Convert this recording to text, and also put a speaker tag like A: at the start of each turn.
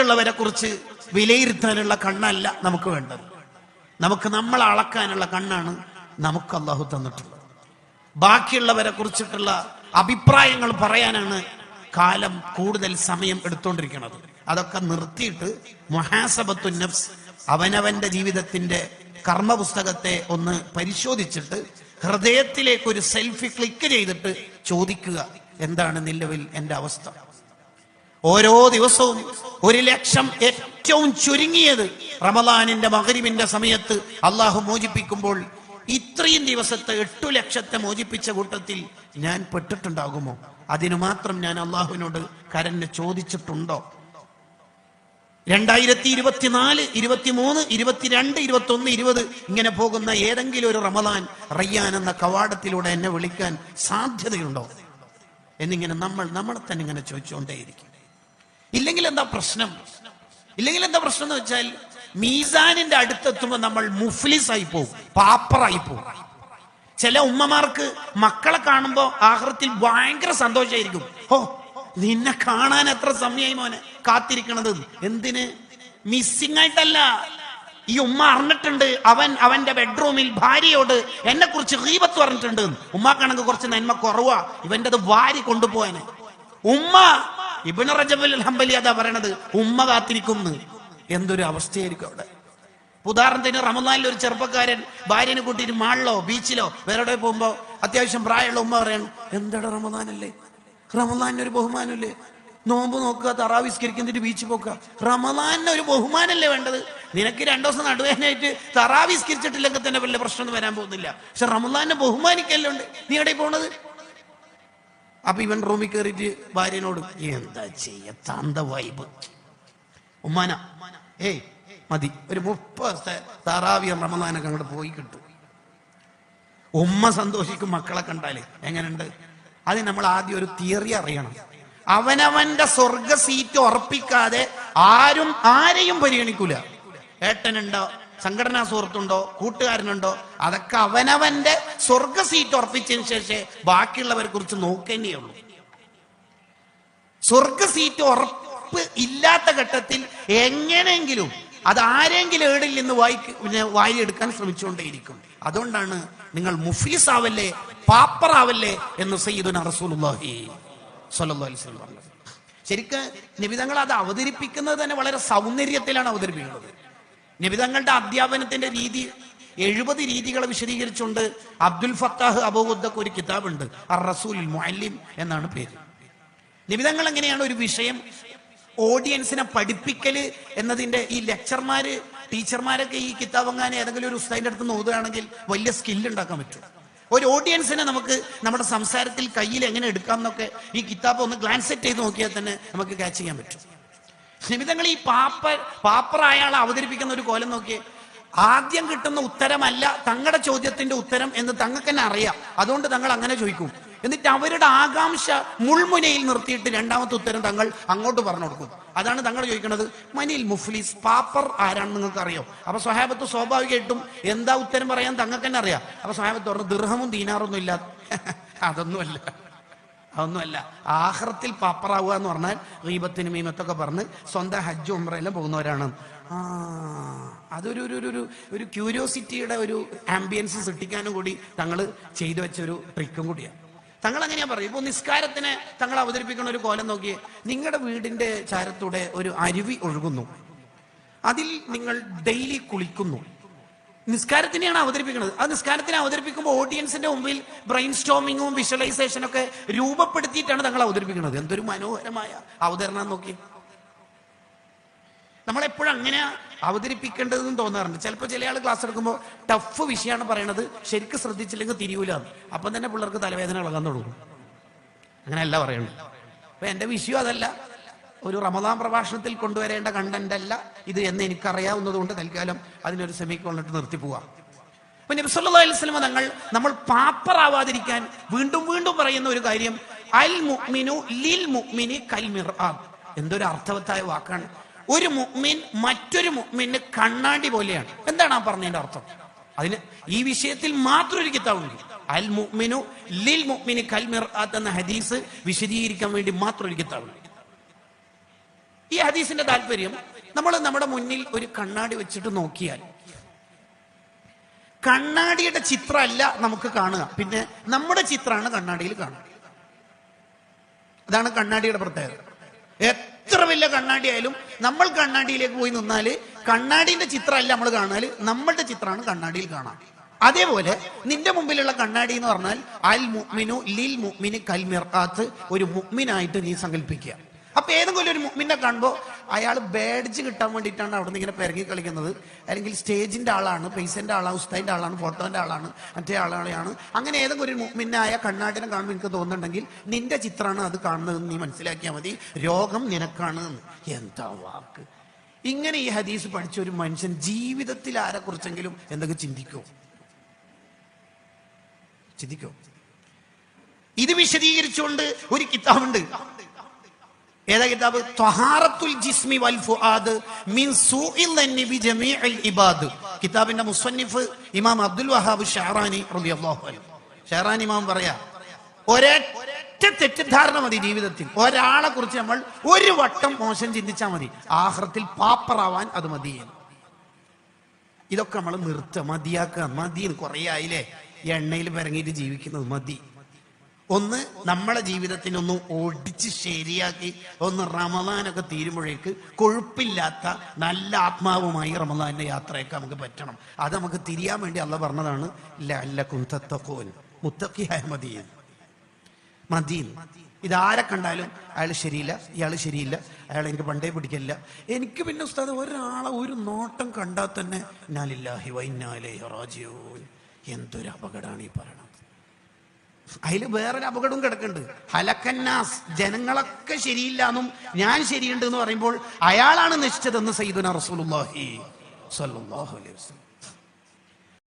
A: മറ്റുള്ളവരെ കുറിച്ച് വിലയിരുത്താനുള്ള കണ്ണല്ല നമുക്ക് വേണ്ടത്. നമുക്ക് നമ്മൾ അളക്കാനുള്ള കണ്ണാണ് നമുക്ക് അള്ളാഹു തന്നിട്ടുള്ളത്. ബാക്കിയുള്ളവരെ കുറിച്ചിട്ടുള്ള അഭിപ്രായങ്ങൾ പറയാനാണ് കാലം കൂടുതൽ സമയം എടുത്തുകൊണ്ടിരിക്കുന്നത് അതൊക്കെ നിർത്തിയിട്ട് മൊഹാസബത്തു നഫ്സ് അവനവന്റെ ജീവിതത്തിന്റെ കർമ്മപുസ്തകത്തെ ഒന്ന് പരിശോധിച്ചിട്ട് ഹൃദയത്തിലേക്ക് ഒരു സെൽഫി ക്ലിക്ക് ചെയ്തിട്ട് ചോദിക്കുക എന്താണ് നിലവിൽ എന്റെ അവസ്ഥ? ഓരോ ദിവസവും ഒരു ലക്ഷം ഏറ്റവും ചുരുങ്ങിയത് റമദാനിന്റെ മകരിവിന്റെ സമയത്ത് അള്ളാഹു മോചിപ്പിക്കുമ്പോൾ ഇത്രയും ദിവസത്തെ എട്ടു ലക്ഷത്തെ മോചിപ്പിച്ച കൂട്ടത്തിൽ ഞാൻ പെട്ടിട്ടുണ്ടാകുമോ? അതിനു മാത്രം ഞാൻ അള്ളാഹുവിനോട് കരന് ചോദിച്ചിട്ടുണ്ടോ? രണ്ടായിരത്തി ഇരുപത്തിനാല് ഇരുപത്തിമൂന്ന് ഇരുപത്തിരണ്ട് ഇരുപത്തി ഒന്ന് ഇരുപത് ഇങ്ങനെ പോകുന്ന ഏതെങ്കിലും ഒരു റമദാൻ റയ്യാൻ എന്ന കവാടത്തിലൂടെ എന്നെ വിളിക്കാൻ സാധ്യതയുണ്ടോ? എന്നിങ്ങനെ നമ്മൾ നമ്മളെ തന്നെ ഇങ്ങനെ ചോദിച്ചുകൊണ്ടേയിരിക്കും. ഇല്ലെങ്കിൽ എന്താ പ്രശ്നം? ഇല്ലെങ്കിൽ എന്താ പ്രശ്നം എന്ന് വെച്ചാൽ മീസാനിന്റെ അടുത്തെത്തുമ്പോൾ നമ്മൾ മുഫ്ലിസ് ആയി പോകും പാപ്പറായി പോകും. ചില ഉമ്മമാർക്ക് മക്കളെ കാണുമ്പോ ആഹൃത്തിൽ ഭയങ്കര സന്തോഷമായിരിക്കും ഓ നിന്നെ കാണാൻ എത്ര സമയമായി മോനെ? കാത്തിരിക്കണത്. എന്തിന്? മിസ്സിംഗ് ആയിട്ടല്ല. ഈ ഉമ്മ അറിഞ്ഞിട്ടുണ്ട് അവൻ അവന്റെ ബെഡ്റൂമിൽ ഭാര്യയോട് എന്നെ കുറിച്ച് റീബത്ത് പറഞ്ഞിട്ടുണ്ട്. ഉമ്മാക്കാണെങ്കിൽ കുറച്ച് നന്മ കുറവാ ഇവന്റെ അത് വാരി കൊണ്ടുപോയനെ. ഉമ്മ ഇബിന് റജബുൽ ഹംബലി അതാ പറയണത് ഉമ്മ കാത്തിരിക്കുന്നു. എന്തൊരു അവസ്ഥയായിരിക്കും അവിടെ. ഉദാഹരണത്തിന് റമദാനിൽ ഒരു ചെറുപ്പക്കാരൻ ഭാര്യനെ കൂട്ടിയിട്ട് മാളിലോ ബീച്ചിലോ വേറെ പോകുമ്പോ അത്യാവശ്യം പ്രായമുള്ള ഉമ്മ പറയണം എന്താണ് റമദാനല്ലേ? റമദാനിന് ഒരു ബഹുമാനമല്ലേ? നോമ്പ് നോക്കുക തറാവിസ്കരിക്കുന്നിട്ട് ബീച്ച് പോക്കുക. റമദാനിന് ഒരു ബഹുമാനല്ലേ വേണ്ടത്? നിനക്ക് രണ്ടു ദിവസം നടുവേനായിട്ട് തറാവിസ്കരിച്ചിട്ടില്ലെങ്കിൽ തന്നെ വലിയ പ്രശ്നമൊന്നും വരാൻ പോകുന്നില്ല. പക്ഷെ റമദാനെ ബഹുമാനിക്കല്ലേ ഉണ്ട് നീ എവിടെ പോണത്? അപ്പൊ ഇവൻ റൂമിൽ കയറിയിട്ട് ഭാര്യനോട് എന്താ ചെയ്യ വൈബ്. ഉമ്മാന ഏയ് മതി ഒരു മുപ്പത് ദിവസത്തെ താറാവിയ റമദാനൊക്കെ അങ്ങോട്ട് പോയി കിട്ടും. ഉമ്മ സന്തോഷിക്കും മക്കളെ കണ്ടാലേ. എങ്ങനെയുണ്ട്? അത് നമ്മൾ ആദ്യം ഒരു തിയറി അറിയണം. അവനവന്റെ സ്വർഗ സീറ്റ് ഉറപ്പിക്കാതെ ആരും ആരെയും പരിഗണിക്കൂല. ഏട്ടനുണ്ടോ? സംഘടനാ സുഹൃത്തുണ്ടോ? കൂട്ടുകാരനുണ്ടോ? അതൊക്കെ അവനവന്റെ സ്വർഗ സീറ്റ് ഉറപ്പിച്ചതിന് ശേഷം ബാക്കിയുള്ളവരെ കുറിച്ച് നോക്കേണ്ടേ ഉള്ളൂ. സ്വർഗ സീറ്റ് ഉറപ്പ് ഇല്ലാത്ത ഘട്ടത്തിൽ എങ്ങനെയെങ്കിലും അത് ആരെങ്കിലും ഏടിൽ നിന്ന് വായിക്ക് പിന്നെ വായിലെടുക്കാൻ ശ്രമിച്ചുകൊണ്ടേയിരിക്കും. അതുകൊണ്ടാണ് നിങ്ങൾ മുഫീസ് ആവല്ലേ പാപ്പറാവല്ലേ എന്ന് സയ്യിദുന റസൂലുള്ളാഹി സ്വല്ലല്ലാഹി അലൈഹി വസല്ലം ശരിക്ക് നിബിതങ്ങൾ അത് അവതരിപ്പിക്കുന്നത് തന്നെ വളരെ സൗന്ദര്യത്തിലാണ് അവതരിപ്പിക്കുന്നത്. നിബിതങ്ങളുടെ അധ്യാപനത്തിന്റെ രീതി എഴുപത് രീതികളെ വിശദീകരിച്ചുകൊണ്ട് അബ്ദുൽ ഫത്താഹ് അബൂദക്ക് ഒരു കിതാബുണ്ട്. അർ റസൂൽ മുഅല്ലിം എന്നാണ് പേര്. നിബിതങ്ങൾ എങ്ങനെയാണ് ഒരു വിഷയം ഓഡിയൻസിനെ പഠിപ്പിക്കൽ എന്നതിന്റെ ഈ ലെക്ചർമാര് ടീച്ചർമാരൊക്കെ ഈ കിതാബങ്ങാനെ ഏതെങ്കിലും ഒരു ഉസ്താദിന്റെ അടുത്ത് നോക്കുകയാണെങ്കിൽ വലിയ സ്കില്ല് ഉണ്ടാക്കാൻ പറ്റും. ഒരു ഓഡിയൻസിനെ നമുക്ക് നമ്മുടെ സംസാരത്തിൽ കയ്യിൽ എങ്ങനെ എടുക്കാം എന്നൊക്കെ ഈ കിതാബ് ഒന്ന് ഗ്ലാൻസ് സെറ്റ് ചെയ്ത് നോക്കിയാൽ തന്നെ നമുക്ക് ക്യാച്ച് ചെയ്യാൻ പറ്റും. നിമിതങ്ങൾ ഈ പാപ്പ പാപ്പറായ ആളെ അവതരിപ്പിക്കുന്ന ഒരു കോലം നോക്കിയേ. ആദ്യം കിട്ടുന്ന ഉത്തരമല്ല തങ്ങളുടെ ചോദ്യത്തിന്റെ ഉത്തരം എന്ന് തങ്ങൾക്ക് തന്നെ അറിയാം. അതുകൊണ്ട് തങ്ങൾ അങ്ങനെ ചോദിക്കും. എന്നിട്ട് അവരുടെ ആകാംക്ഷ മുൾമുനയിൽ നിർത്തിയിട്ട് രണ്ടാമത്തെ ഉത്തരം തങ്ങൾ അങ്ങോട്ട് പറഞ്ഞു കൊടുക്കും. അതാണ് തങ്ങൾ ചോദിക്കുന്നത് മനിൽ മുഫ്ലിസ് പാപ്പർ ആരാണെന്ന് നിങ്ങൾക്ക് അറിയോ അപ്പൊ സ്വഹാബത്ത് സ്വാഭാവികമായിട്ടും എന്താ ഉത്തരം പറയാൻ തങ്ങൾക്ക് തന്നെ അറിയാം. അപ്പൊ സ്വഹാബത്ത് പറഞ്ഞു ദീർഹമും ദീനാറൊന്നും ഇല്ല അതൊന്നുമല്ല. അതൊന്നുമല്ല. ആഹ്റത്തിൽ പാപ്പറാവുക എന്ന് പറഞ്ഞാൽ റീബത്തിന് മീമത്തൊക്കെ പറഞ്ഞ് സ്വന്തം ഹജ്ജ് ഉമ്രയിലും പോകുന്നവരാണ്. ആ അതൊരു ഒരു ഒരു ഒരു ക്യൂരിയോസിറ്റിയുടെ ഒരു ആംബിയൻസ് സൃഷ്ടിക്കാനും കൂടി തങ്ങൾ ചെയ്തു വെച്ച ഒരു ട്രിക്കും കൂടിയാണ്. തങ്ങൾ അങ്ങനെയാ പറയും ഇപ്പൊ നിസ്കാരത്തിന് തങ്ങൾ അവതരിപ്പിക്കുന്ന ഒരു കോലം നോക്കി നിങ്ങളുടെ വീടിന്റെ ചാരത്തൂടെ ഒരു അരുവി ഒഴുകുന്നു. അതിൽ നിങ്ങൾ ഡെയിലി കുളിക്കുന്നു. നിസ്കാരത്തിനെയാണ് അവതരിപ്പിക്കുന്നത്. ആ നിസ്കാരത്തിനെ അവതരിപ്പിക്കുമ്പോൾ ഓഡിയൻസിന്റെ മുമ്പിൽ ബ്രെയിൻ സ്റ്റോമിങ്ങും വിഷ്വലൈസേഷനും ഒക്കെ രൂപപ്പെടുത്തിയിട്ടാണ് തങ്ങൾ അവതരിപ്പിക്കുന്നത്. എന്തൊരു മനോഹരമായ അവതരണം നോക്കി നമ്മളെപ്പോഴും അങ്ങനെ അവതരിപ്പിക്കേണ്ടതെന്ന് തോന്നാറുണ്ട്. ചിലപ്പോൾ ചില ആൾ ക്ലാസ് എടുക്കുമ്പോൾ ടഫ് വിഷയമാണ് പറയണത്. ശരിക്കും ശ്രദ്ധിച്ചില്ലെങ്കിൽ തിരിയൂല അപ്പം തന്നെ പിള്ളേർക്ക് തലവേദന ഇളകാൻ തുടങ്ങും. അങ്ങനെയല്ല പറയണത് അപ്പൊ എന്റെ വിഷയം അതല്ല. ഒരു റമദാൻ പ്രഭാഷണത്തിൽ കൊണ്ടുവരേണ്ട കണ്ടന്റ് അല്ല ഇത് എന്ന് എനിക്കറിയാവുന്നതുകൊണ്ട് തൽക്കാലം അതിനൊരു സെമി കൊണ്ടിട്ട് നിർത്തി പോവാം. അപ്പൊ നബ്സല്ലാ വസല്ലം തങ്ങൾ നമ്മൾ പാപ്പറാവാതിരിക്കാൻ വീണ്ടും വീണ്ടും പറയുന്ന ഒരു കാര്യം അൽ മുഅ്മിനു ലിൽ മുഅ്മിനി കൽ മിർആബ് എന്തൊരു അർത്ഥവത്തായ വാക്കാണ്. ഒരു മുഅ്മിൻ മറ്റൊരു മുഅ്മിന് കണ്ണാടി പോലെയാണ്. എന്താണ് ആ പറഞ്ഞതിന്റെ അർത്ഥം? അതിന് ഈ വിഷയത്തിൽ മാത്രം ഒരു കിതാബുണ്ട്. അൽ മുഅ്മിനു ലിൽ മുഅ്മിനി കൽ മിർആത്ത് എന്ന ഹദീസ് വിശദീകരിക്കാൻ വേണ്ടി മാത്രം ഒരു കിതാബുണ്ട്. ഈ ഹദീസിന്റെ താല്പര്യം നമ്മൾ നമ്മുടെ മുന്നിൽ ഒരു കണ്ണാടി വെച്ചിട്ട് നോക്കിയാൽ. കണ്ണാടിയുടെ ചിത്രമല്ല നമുക്ക് കാണുക. പിന്നെ നമ്മുടെ ചിത്രമാണ് കണ്ണാടിയിൽ കാണുക. അതാണ് കണ്ണാടിയുടെ പ്രത്യേകത. എത്ര വലിയ കണ്ണാടി ആയാലും നമ്മൾ കണ്ണാടിയിലേക്ക് പോയി നിന്നാൽ കണ്ണാടിന്റെ ചിത്രമല്ല നമ്മൾ കാണാൽ നമ്മളുടെ ചിത്രമാണ് കണ്ണാടിയിൽ കാണാം അതേപോലെ നിന്റെ മുമ്പിലുള്ള കണ്ണാടി എന്ന് പറഞ്ഞാൽ അൽ മുഅ്മിനു ലിൽ മുഅ്മിന് കൽ മിർഖാത്ത് ഒരു മുഅ്മിനായിട്ട് നീ സങ്കല്പിക്കുക. അപ്പൊ ഏതെങ്കിലും ഒരു മുഅ്മിനെ കാണുമ്പോൾ അയാൾ ബാഡ്ജ് കിട്ടാൻ വേണ്ടിയിട്ടാണ് അവിടെ നിന്ന് ഇങ്ങനെ പിറങ്ങി കളിക്കുന്നത്. അല്ലെങ്കിൽ സ്റ്റേജിന്റെ ആളാണ് പൈസന്റെ ആളാണ് ഉസ്താദിന്റെ ആളാണ് ഫോട്ടോന്റെ ആളാണ് മറ്റേ ആളാണ്. അങ്ങനെ ഏതെങ്കിലും ഒരു മുഅ്മിനായ കണ്ണാടിനെ കാണുമ്പോൾ എനിക്ക് തോന്നുന്നുണ്ടെങ്കിൽ നിന്റെ ചിത്രമാണ് അത് കാണുന്നതെന്ന് നീ മനസ്സിലാക്കിയാൽ മതി. രോഗം നിനക്കാണ് എന്താ വാക്ക്? ഇങ്ങനെ ഈ ഹദീസ് പഠിച്ച ഒരു മനുഷ്യൻ ജീവിതത്തിൽ ആരെ കുറിച്ചെങ്കിലും എന്തൊക്കെ ചിന്തിക്കോ? ചിന്തിക്കോ? ഇത് വിശദീകരിച്ചുകൊണ്ട് ഒരു കിതാബുണ്ട്. ഏതാ കിതാബ്? ത്വഹാറത്തുൽ ജിസ്മി വൽ ഫുആദ് മിൻ സൂഇൽ നബി ജമീഉൽ ഇബാദ്. കിതാബിന്റെ മുസന്നിഫ് ഇമാം അബ്ദുൽ വഹാബ് ഷഹറാനി റളിയല്ലാഹു അൻഹു. ഷഹറാനി ഇമാം പറയാ ഒരൊറ്റ തെറ്റിദ്ധാരണ മതി ജീവിതത്തിൽ. ഒരാളെ കുറിച്ച് നമ്മൾ ഒരു വട്ടം മോശം ചിന്തിച്ചാൽ മതി. ആഹ്റത്തിൽ പാപ്പറാവാൻ അത് മതി. ഇതൊക്കെ നമ്മൾ നിർത്തുക മതിയാക്കുക മതി കുറേ ആയില്ലേ? എണ്ണയിൽ പിറങ്ങിയിട്ട് ജീവിക്കുന്നത് മതി. ഒന്ന് നമ്മളെ ജീവിതത്തിനെ ഒന്ന് ഓടിച്ച് ശരിയാക്കി ഒന്ന് റമദാനൊക്കെ തീരുമ്പോഴേക്ക് കൊഴുപ്പില്ലാത്ത നല്ല ആത്മാവുമായി റമദാന്റെ യാത്രയൊക്കെ നമുക്ക് പറ്റണം. അത് നമുക്ക് തിരിയാൻ വേണ്ടി അല്ല പറഞ്ഞതാണ് ലഅല്ലക്കും തത്തഖൂൻ മുത്തഖിയായ മദീൻ. മദീൻ. ഇതാരെ കണ്ടാലും അയാൾ ശരിയില്ല ഇയാൾ ശരിയില്ല അയാൾ എനിക്ക് പണ്ടേ പിടിക്കില്ല. എനിക്ക് പിന്നെ ഉസ്താദ് ഒരാളെ ഒരു നോട്ടം കണ്ടാൽ തന്നെ ഞാനില്ലാഹി വൈനാലേ റാജിയോ എന്തൊരു അപകടമാണ് ഈ പറയണത്. അതിൽ വേറൊരു അപകടവും കിടക്കുന്നുണ്ട്. ഹലക്കന്നാസ് ജനങ്ങളൊക്കെ ശരിയില്ല എന്നും ഞാൻ ശരിയുണ്ട് എന്ന് പറയുമ്പോൾ അയാളാണ് നിശ്ചിതെന്ന് സയ്യിദുന റസൂലുള്ളാഹി സ്വല്ലല്ലാഹു അലൈഹി വസല്ലം.